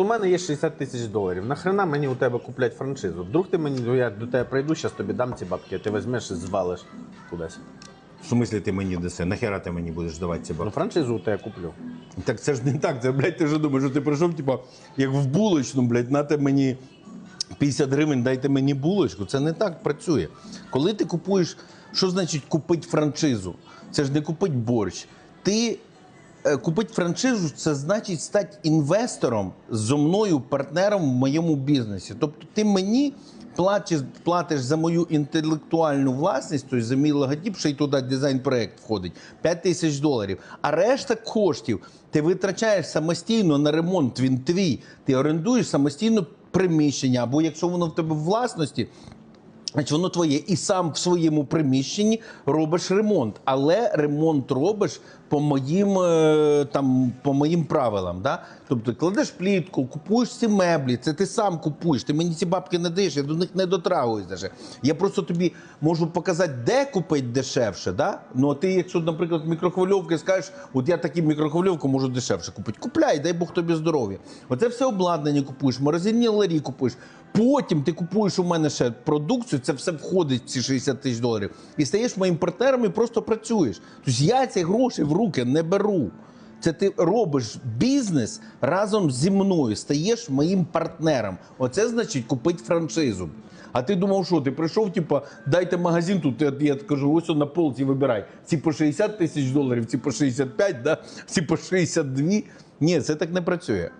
У мене є 60 тисяч доларів. Нахрена мені у тебе куплять франшизу? Вдруг ти мені, ну, я до тебе прийду, зараз тобі дам ці бабки, а ти візьмеш і звалиш кудись. В смислі ти мені даси? Нахера ти мені будеш давати ці Ну, бабки? франшизу у тебе куплю. Так це ж не так. Це, блядь, ти ж думаєш, що ти прийшов, типа, як в булочну, блядь, нате мені 50 гривень, дайте мені булочку. Це не так працює. Коли ти купуєш, що значить купити франшизу? Це ж не купити борщ. Ти купити франшизу це значить стати інвестором зо мною, партнером в моєму бізнесі. Тобто ти мені платиш, платиш за мою інтелектуальну власність, тобто за мій логотип, ще й туди дизайн-проект входить, 5 тисяч доларів. А решта коштів ти витрачаєш самостійно на ремонт, він твій. Ти орендуєш самостійно приміщення, або якщо воно в тебе в власності, Значить, воно твоє, і сам в своєму приміщенні робиш ремонт, але ремонт робиш по моїм е, там по моїм правилам. Да? Тобто кладеш плітку, купуєш ці меблі, це ти сам купуєш. Ти мені ці бабки не даєш, я до них не дотрагуюсь. Я просто тобі можу показати, де купити дешевше. Да? Ну а ти, якщо, наприклад, мікрохвильовки скажеш, от я таку мікрохвильовку можу дешевше купити. Купляй, дай Бог тобі здоров'я. Оце все обладнання купуєш, морозильні ларі купуєш. Потім ти купуєш у мене ще продукцію, це все входить в ці 60 тисяч доларів. І стаєш моїм партнером і просто працюєш. Тобто я ці гроші в руки не беру. Це ти робиш бізнес разом зі мною, стаєш моїм партнером. Оце значить купити франшизу. А ти думав, що ти прийшов, типу, дайте магазин тут. Я, кажу, ось на полці вибирай. Ці по 60 тисяч доларів, ці по 65, да? ці по 62. Ні, це так не працює.